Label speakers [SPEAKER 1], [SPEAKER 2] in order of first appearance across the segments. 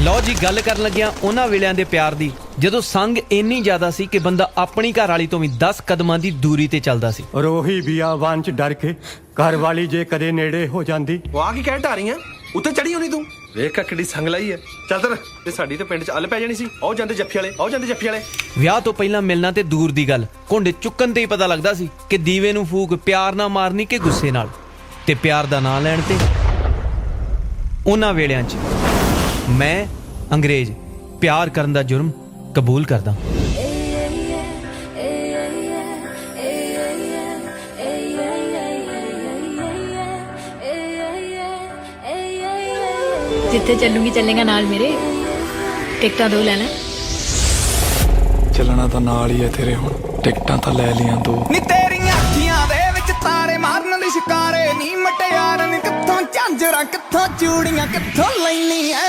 [SPEAKER 1] ਲਓ ਜੀ ਗੱਲ ਕਰਨ ਲੱਗਿਆ ਉਹਨਾਂ ਵੇਲਿਆਂ ਦੇ ਪਿਆਰ ਦੀ। ਜਦੋਂ ਸੰਗ ਇੰਨੀ ਜ਼ਿਆਦਾ ਸੀ ਕਿ ਬੰਦਾ ਆਪਣੀ ਘਰ ਵਾਲੀ ਤੋਂ ਵੀ 10 ਕਦਮਾਂ ਦੀ ਦੂਰੀ ਤੇ ਚੱਲਦਾ ਸੀ।
[SPEAKER 2] ਰੋਹੀ ਬਿਆਵਾਨ ਚ ਡਰ ਕੇ ਘਰ ਵਾਲੀ ਜੇ ਕਦੇ ਨੇੜੇ ਹੋ ਜਾਂਦੀ।
[SPEAKER 3] ਉਹ ਆ ਕੀ ਕਹਿ ਢਾ ਰਹੀ ਆ? ਉੱਤੇ ਚੜੀ ਹੋਣੀ ਤੂੰ? ਵੇਖ ਕਾ ਕਿੱਡੀ ਸੰਗ ਲਾਈ ਐ। ਚੱਲ ਤਰ ਤੇ ਸਾਡੀ ਤੇ ਪਿੰਡ ਚ ਅੱਲ ਪੈ ਜਾਣੀ ਸੀ। ਆਓ ਜਾਂਦੇ ਜੱਫੀ ਵਾਲੇ ਆਓ ਜਾਂਦੇ ਜੱਫੀ ਵਾਲੇ।
[SPEAKER 1] ਵਿਆਹ ਤੋਂ ਪਹਿਲਾਂ ਮਿਲਣਾ ਤੇ ਦੂਰ ਦੀ ਗੱਲ। ਘੁੰਡੇ ਚੁੱਕਣ ਤੇ ਹੀ ਪਤਾ ਲੱਗਦਾ ਸੀ ਕਿ ਦੀਵੇ ਨੂੰ ਫੂਕ ਪਿਆਰ ਨਾਲ ਮਾਰਨੀ ਕਿ ਗੁੱਸੇ ਨਾਲ। ਤੇ ਪਿਆਰ ਦਾ ਨਾਂ ਲੈਣ ਤੇ ਉਹਨਾਂ ਵੇਲਿਆਂ 'ਚ ਮੈਂ ਅੰਗਰੇਜ਼ ਪਿਆਰ ਕਰਨ ਦਾ ਜੁਰਮ ਕਬੂਲ ਕਰਦਾ।
[SPEAKER 4] ਜਿੱਥੇ ਚੱਲੂਗੀ ਚੱਲੇਗਾ ਨਾਲ ਮੇਰੇ। ਟਿਕਟਾਂ ਦੋ ਲੈ ਲੈ।
[SPEAKER 5] ਚੱਲਣਾ ਤਾਂ ਨਾਲ ਹੀ ਐ ਤੇਰੇ ਹੁਣ। ਟਿਕਟਾਂ ਤਾਂ ਲੈ ਲੀਆਂ ਦੋ।
[SPEAKER 6] ਨੀ ਤੇਰੀਆਂ ਅੱਖੀਆਂ ਦੇ ਵਿੱਚ ਤਾਰੇ ਮਾਰਨ ਦੀ ਸ਼ਿਕਾਰੇ ਨੀ ਮਟਿਆਰ ਨੀ ਕਿੱਥੋਂ ਝਾਂਜਰਾਂ ਕਿੱਥੋਂ ਚੂੜੀਆਂ ਕਿੱਥੋਂ ਲੈਣੀ ਐ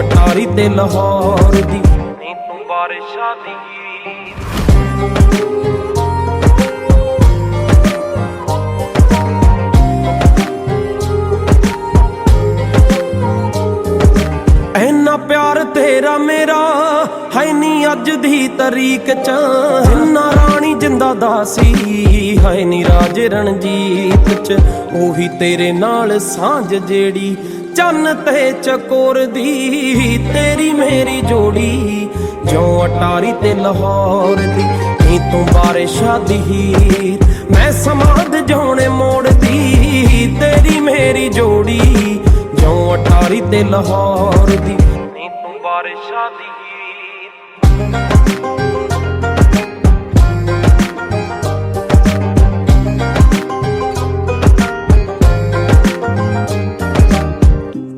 [SPEAKER 7] ਅਟਾਰੀ ਤੇ ਲਾਹੌਰ ਦੀ। ਨੀ ਤੂੰ ਬਾਰਿਸ਼ਾਂ ਦੀ ਐਨਾ ਪਿਆਰ ਤੇਰਾ ਮੇਰਾ ਹੈ ਨੀ ਅੱਜ ਦੀ ਤਰੀਕ ਚ। ਜਿੰਨਾ ਰਾਣੀ ਜਿੰਦਾ ਦਾਸੀ ਹੈ ਨੀ ਰਾਜ ਰਣਜੀਤ ਚ। ਉਹੀ ਤੇਰੇ ਨਾਲ ਸਾਂਝ ਜਿਹੜੀ ਚੰਨ ਤੇ ਚਕੋਰ ਦੀ ਤੇਰੀ ਮੇਰੀ ਜੋੜੀ, ਜਿਉਂ ਅਟਾਰੀ ਤੇ ਲਾਹੌਰ ਦੀ, ਨੀ ਤੂੰ ਬਾਰਿਸ਼ਾਂ ਦੀ ਹੀਰ। ਮੈਂ ਸਮਾਦ ਜਾਣੇ ਮੋੜਦੀ ਤੇਰੀ ਮੇਰੀ ਜੋੜੀ, ਜਿਉਂ ਅਟਾਰੀ ਤੇ ਲਾਹੌਰ ਦੀ, ਨੀ ਤੂੰ ਬਾਰਿਸ਼ਾਂ ਦੀ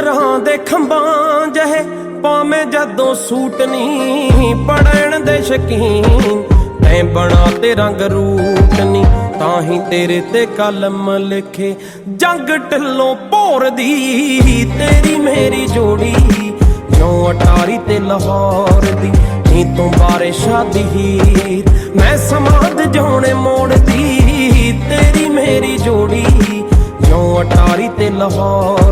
[SPEAKER 7] ਤੇ ਦੇ ਖੰਭਾਂ ਜਹੇ ਪਾਵੇਂ ਜਦੋਂ ਸੂਟ ਨਹੀਂ ਪੜਨ ਦੇ ਸ਼ਕੀਨ। ਤੈਂ ਬਣਾ ਤੇ ਰੰਗ ਰੂਟ ਨਹੀਂ ਤਾਂ ਹੀ ਤੇਰੇ ਤੇ ਕਲਮ ਲਿਖੇ। ਜੰਗ ਢਿੱਲੋਂ ਭੋਰਦੀ ਤੇਰੀ ਮੇਰੀ ਜੋੜੀ। ਜਿਉਂ ਅਟਾਰੀ ਤੇ ਲਾਹੌਰ ਦੀ, ਨੀ ਤੂੰ ਬਾਰੇ ਸ਼ਾਦੀ ਹੀਰ। ਮੈਂ ਸਮਾਦ ਜਾਣੇ ਮੋੜਦੀ ਤੇਰੀ ਮੇਰੀ ਜੋੜੀ। ਜਿਉਂ ਅਟਾਰੀ ਤੇ ਲਾਹੌਰ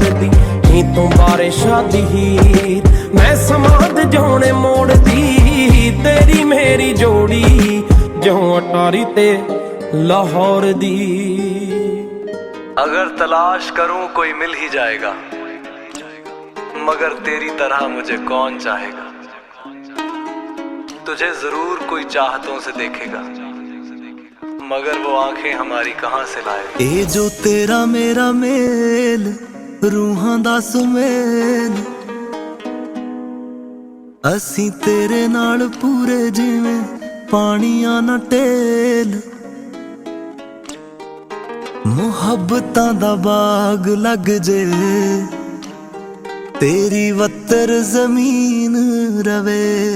[SPEAKER 7] ਨੀ ਤੂੰ ਬਾਰਿਸ਼ਾਂ ਦੀ ਹੀਰ ਮੈਂ ਸਮਾਦ ਜਾਣੇ ਮੋੜਦੀ ਤੇਰੀ ਮੇਰੀ ਜੋੜੀ ਜਿਉਂ ਅਟਾਰੀ ਤੇ ਲਾਹੌਰ ਦੀ
[SPEAKER 5] अगर तलाश करूं कोई मिल ही जाएगा मगर तेरी तरह मुझे कौन चाहेगा तुझे जरूर कोई चाहतों से देखेगा मगर वो आंखें हमारी कहां से लाएगा
[SPEAKER 8] ਇਹ ਜੋ ਤੇਰਾ ਮੇਰਾ ਮੇਲ ਰੂਹਾਂ ਦਾ ਸੁਮੇਲ। ਅਸੀਂ ਤੇਰੇ ਨਾਲ ਪੂਰੇ ਜਿਵੇਂ ਪਾਣੀਆਂ ਨਾ ਟੇਲ ਮੁਹੱਬਤਾਂ ਦਾ ਬਾਗ ਲੱਗ ਜੇ। ਤੇਰੀ ਵੱਤਰ ਜ਼ਮੀਨ ਰਵੇ।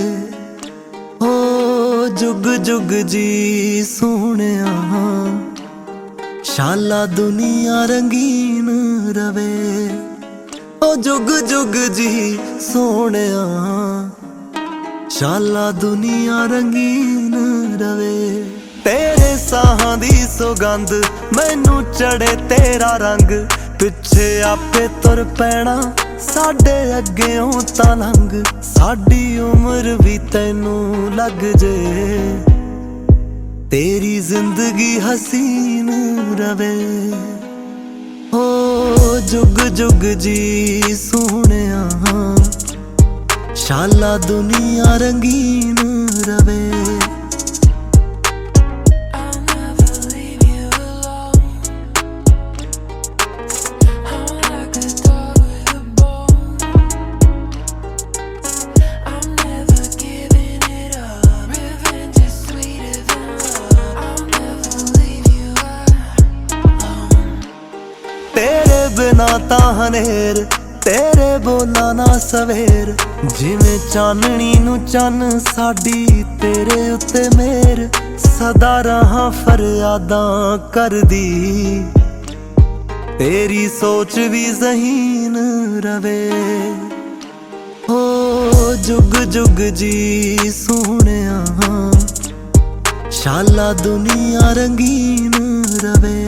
[SPEAKER 8] ਹੋ ਜੁਗ ਜੁਗ ਜੀ ਸੋਹਣਿਆ। ਸ਼ਾਲਾ ਦੁਨੀਆ ਰੰਗੀਨ ਰਵੇ। ਹੋ ਜੁਗ ਜੁਗ ਜੀ ਸੋਹਣਿਆ। ਸ਼ਾਲਾ ਦੁਨੀਆ ਰੰਗੀਨ ਰਵੇ। ਤੇਰੇ ਸਾਹਾਂ ਦੀ ਸੁਗੰਧ ਮੈਨੂੰ ਚੜੇ ਤੇਰਾ ਰੰਗ। ਪਿੱਛੇ ਆਪੇ ਤੁਰ ਪੈਣਾ, ਸਾਡੇ ਅੱਗੇੋਂ ਤਾਂ ਲੰਘ। ਸਾਡੀ ਉਮਰ ਵੀ ਤੈਨੂੰ ਲੱਗ ਜੇ। ਤੇਰੀ ਜ਼ਿੰਦਗੀ ਹਸੀਨ ਰਵੇ। ਓ ਜੁਗ ਜੁਗ ਜੀ ਸੋਹਣਿਆ। ਸ਼ਾਲਾ ਦੁਨੀਆ ਰੰਗੀਨ ਰਵੇ। ਤੇਰੇ ਤਾਂ ਹਨੇਰ, ਤੇਰੇ ਬੋਲਾਂ ਨਾ ਸਵੇਰ। ਜਿਵੇਂ ਚਾਨਣੀ ਨੂੰ ਚੰਨ ਸਾਡੀ, ਤੇਰੇ ਉੱਤੇ ਮੇਰ। ਸਦਾ ਰਹਾ ਫਰਿਆਦਾਂ ਕਰਦੀ। ਤੇਰੀ ਸੋਚ ਵੀ ਜ਼ਹੀਨ ਰਵੇ। ਹੋ ਜੁਗ ਜੁਗ ਜੀ ਸੋਹਣਿਆ। ਸ਼ਾਲਾ ਦੁਨੀਆ ਰੰਗੀਨ ਰਵੇ।